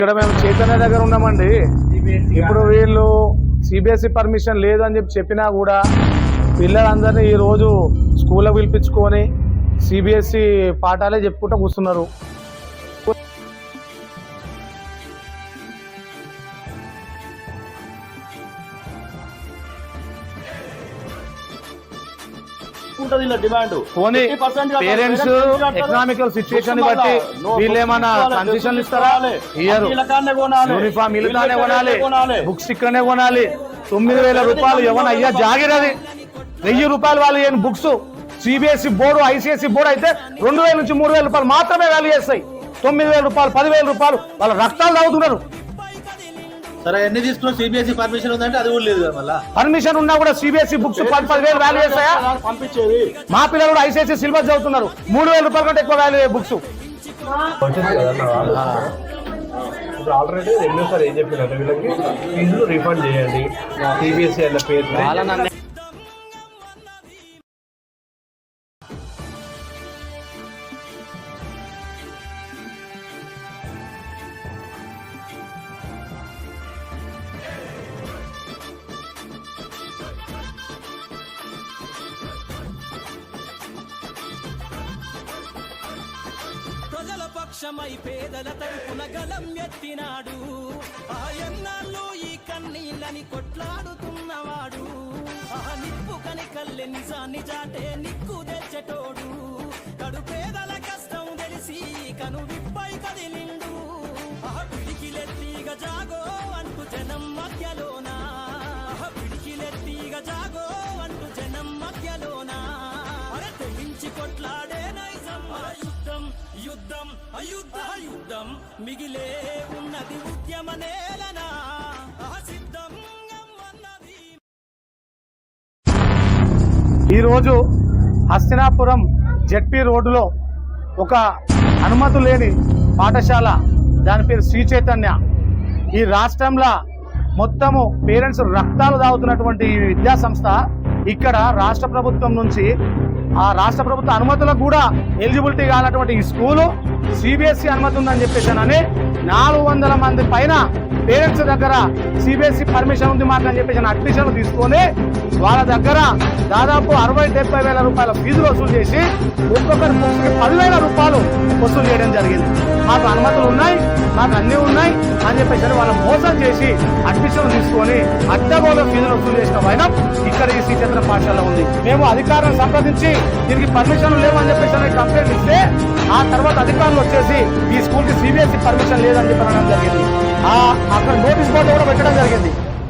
ఇక్కడ మేము చైతన్య దగ్గర ఉన్నామండి. ఇప్పుడు వీళ్ళు సిబిఎస్ఈ పర్మిషన్ లేదు అని చెప్పి చెప్పినా కూడా పిల్లలందరినీ ఈ రోజు స్కూల్లో పిలిపించుకొని సిబిఎస్ఈ పాఠాలే చెప్పుకుంటూ కూర్చున్నారు. ఉంటుంది ఇలా డిమాండ్. పోనీ 50% కాదు, పేరెంట్స్ 50% కాదు. ఎకనామికల్ సిచ్యువేషన్ బట్టి వీళ్ళు కన్సెషన్ బుక్స్ ఇస్తారా. ఇయ్యరు. యూనిఫామ్ కొనాలి. కొనాలి. బుక్స్ ఇక్కడనే కొనాలి. తొమ్మిది వేల రూపాయలు ఏమన్నా అయ్యా జాగిరది. వెయ్యి రూపాయలు వాళ్ళు ఏం books CBSE board ICSE board అయితే రెండు వేల నుంచి మూడు వేల రూపాయలు మాత్రమే వాల్యూ చేస్తాయి. తొమ్మిది వేల రూపాయలు పదివేల రూపాయలు. వాళ్ళ రక్తాలు తాగుతున్నారు. సరే ఎన్ని తీసుకున్నా సిబిఎస్ఈ పర్మిషన్ ఉందంటే అది కూడా లేదు మళ్ళా. పర్మిషన్ ఉన్నా కూడా సిబిఎస్ఈ బుక్స్ పది పదివేలు వాల్యూ చేస్తాయా? పంపించేది. మా పిల్లలు కూడా ఐసిఎస్ఈ సిలబస్ చదువుతున్నారు. మూడు వేల రూపాయల కంటే ఎక్కువ వాల్యూ బుక్స్ ఇప్పుడు ఆల్రెడీ రెండో సార్ ఏం చెప్పినారు వీళ్ళకి? ఫీజులు రిఫండ్ చేయండి. సిబిఎస్ఈ అన్న పేరు. ప్రజల పక్షమై పేదల తరపున గలం ఎత్తినాడు. ఆ ఈ కన్నీళ్ళని కొట్లాడుతున్నవాడు. ఆ నిప్పు కని కల్లె నిజాన్ని జాటే నిక్కు తెచ్చటోడు. కడు పేదల కష్టం తెలిసి కను విప్పై కదిలిండు. ఆ పిడికిలెత్తిగా జాగో అంటూ జనం మధ్యలోనా. ఆ పిడికిలెత్తిగ జాగో అంటూ జనం మధ్యలోనా. అరే తెగించి కొట్లాడే నైజం. యుద్ధం యుద్ధం అయుద్ధ యుద్ధం. మిగిలే ఉన్నది ఉద్యమ నేలనా? సిద్ధం ఈరోజు హస్తినాపురం జెడ్పీ రోడ్డులో ఒక అనుమతి లేని పాఠశాల దాని పేరు శ్రీ చైతన్య ఈ రాష్ట్రంలో మొత్తము పేరెంట్స్ రక్తాలు తాగుతున్నటువంటి ఈ విద్యా సంస్థ ఇక్కడ రాష్ట్ర ప్రభుత్వం నుంచి ఆ రాష్ట్ర ప్రభుత్వ అనుమతులకు కూడా ఎలిజిబిలిటీ కానటువంటి ఈ స్కూలు సిబిఎస్ఈ అనుమతి ఉందని చెప్పేసి నాలుగు వందల మంది పైన పేరెంట్స్ దగ్గర సిబిఎస్ఈ పర్మిషన్ ఉంది మాకు అని చెప్పేసి అడ్మిషన్లు తీసుకొని వాళ్ళ దగ్గర దాదాపు అరవై డెబ్బై వేల రూపాయల ఫీజులు వసూలు చేసి ఒక్కొక్కరి బుక్స్కి పదివేల రూపాయలు వసూలు చేయడం జరిగింది. మాకు అనుమతులు ఉన్నాయి మాకు అన్నీ ఉన్నాయి అని చెప్పేసి వాళ్ళు వాళ్ళని మోసం చేసి అడ్మిషన్లు తీసుకొని అడ్డగోల ఫీజులు వసూలు చేసిన వైనం ఇక్కడ ఈ శ్రీచంద్ర పాఠశాల ఉంది. మేము అధికారులను సంప్రదించి దీనికి పర్మిషన్ లేవని చెప్పేసి అని కంప్లైంట్ ఇస్తే ఆ తర్వాత అధికారులు వచ్చేసి ఈ స్కూల్కి సిబిఎస్ఈ పర్మిషన్ లేదని చెప్పి అనడం జరిగింది. ఆ అక్కడ నోటీస్ బోర్డు కూడా